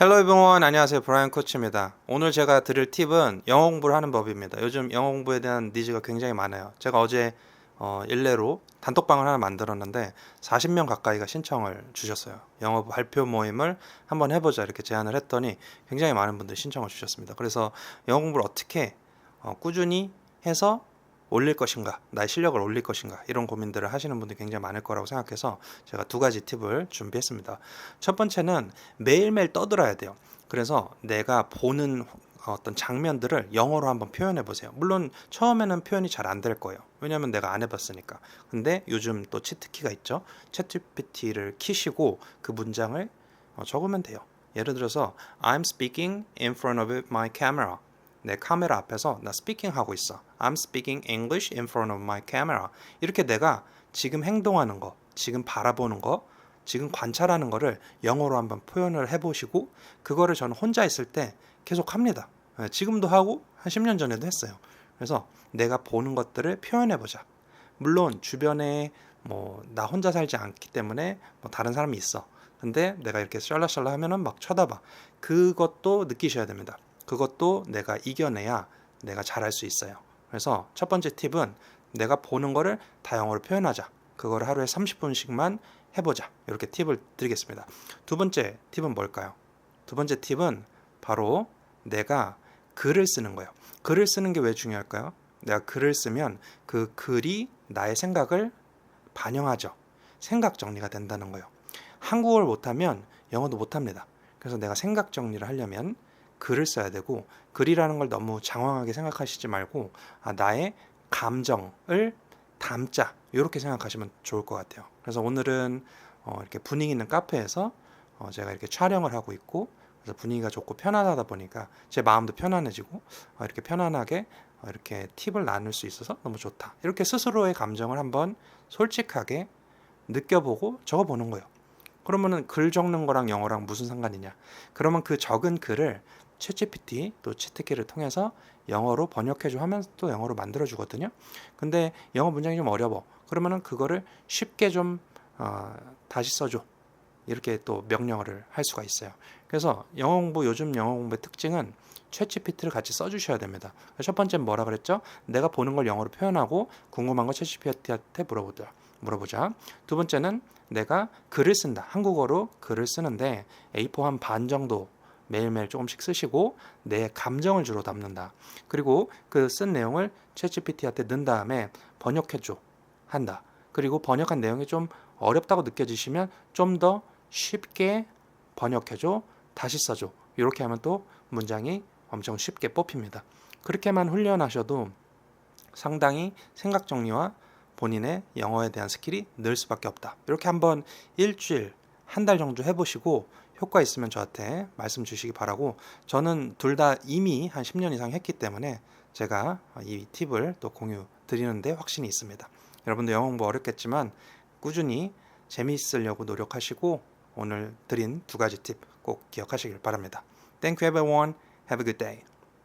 헬로 everyone. 안녕하세요. 브라이언 코치입니다. 오늘 제가 드릴 팁은 영어 공부를 하는 법입니다. 요즘 영어 공부에 대한 니즈가 굉장히 많아요. 제가 어제 어, 일례로 단톡방을 하나 만들었는데 40명 가까이가 신청을 주셨어요. 영어 발표 모임을 한번 해보자 이렇게 제안을 했더니 굉장히 많은 분들이 신청을 주셨습니다. 그래서 영어 공부를 어떻게 어, 꾸준히 해서 올릴 것인가, 나의 실력을 올릴 것인가 이런 고민들을 하시는 분들이 굉장히 많을 거라고 생각해서 제가 두 가지 팁을 준비했습니다. 첫 번째는 매일매일 떠들어야 돼요. 그래서 내가 보는 어떤 장면들을 영어로 한번 표현해 보세요. 물론 처음에는 표현이 잘 안 될 거예요. 왜냐하면 내가 안 해봤으니까. 근데 요즘 또 치트키가 있죠. 챗GPT를 키시고 그 문장을 어, 적으면 돼요. 예를 들어서 I'm speaking in front of my camera. 내 카메라 앞에서 나 스피킹 하고 있어. I'm speaking English in front of my camera. 이렇게 내가 지금 행동하는 거, 지금 바라보는 거, 지금 관찰하는 거를 영어로 한번 표현을 해보시고 그거를 저는 혼자 있을 때 계속 합니다. 예, 지금도 하고 한 10년 전에도 했어요. 그래서 내가 보는 것들을 표현해보자. 물론 주변에 뭐 나 혼자 살지 않기 때문에 뭐 다른 사람이 있어. 근데 내가 이렇게 샬라샬라 하면은 막 쳐다봐. 그것도 느끼셔야 됩니다. 그것도 내가 이겨내야 내가 잘할 수 있어요. 그래서 첫 번째 팁은 내가 보는 거를 다 영어로 표현하자. 그거를 하루에 30분씩만 해보자. 이렇게 팁을 드리겠습니다. 두 번째 팁은 뭘까요? 두 번째 팁은 바로 내가 글을 쓰는 거예요. 글을 쓰는 게 왜 중요할까요? 내가 글을 쓰면 그 글이 나의 생각을 반영하죠. 생각 정리가 된다는 거예요. 한국어를 못하면 영어도 못합니다. 그래서 내가 생각 정리를 하려면 글을 써야 되고 글이라는 걸 너무 장황하게 생각하시지 말고 아, 나의 감정을 담자 이렇게 생각하시면 좋을 것 같아요. 그래서 오늘은 어, 이렇게 분위기 있는 카페에서 어, 제가 이렇게 촬영을 하고 있고 그래서 분위기가 좋고 편안하다 보니까 제 마음도 편안해지고 어, 이렇게 편안하게 어, 이렇게 팁을 나눌 수 있어서 너무 좋다. 이렇게 스스로의 감정을 한번 솔직하게 느껴보고 적어보는 거예요. 그러면은 글 적는 거랑 영어랑 무슨 상관이냐? 그러면 그 적은 글을 챗GPT 또 치트키를 통해서 영어로 번역해줘 하면 또 영어로 만들어 주거든요. 근데 영어 문장이 좀 어려워. 그러면은 그거를 쉽게 좀 어, 다시 써줘. 이렇게 또 명령어를 할 수가 있어요. 그래서 영어 공부 요즘 영어 공부의 특징은 챗GPT를 같이 써주셔야 됩니다. 첫 번째는 뭐라 그랬죠? 내가 보는 걸 영어로 표현하고 궁금한 거 챗GPT한테 물어보자. 물어보자. 두 번째는 내가 글을 쓴다. 한국어로 글을 쓰는데 A4 한 반 정도 매일매일 조금씩 쓰시고 내 감정을 주로 담는다. 그리고 그 쓴 내용을 챗GPT한테 넣은 다음에 번역해줘 한다. 그리고 번역한 내용이 좀 어렵다고 느껴지시면 좀 더 쉽게 번역해줘 다시 써줘 이렇게 하면 또 문장이 엄청 쉽게 뽑힙니다. 그렇게만 훈련하셔도 상당히 생각 정리와 본인의 영어에 대한 스킬이 늘 수밖에 없다. 이렇게 한번 일주일, 한 달 정도 해보시고 효과 있으면 저한테 말씀 주시기 바라고 저는 둘 다 이미 한 10년 이상 했기 때문에 제가 이 팁을 또 공유 드리는데 확신이 있습니다. 여러분도 영어 공부 어렵겠지만 꾸준히 재미있으려고 노력하시고 오늘 드린 두 가지 팁 꼭 기억하시길 바랍니다. Thank you everyone. Have a good day.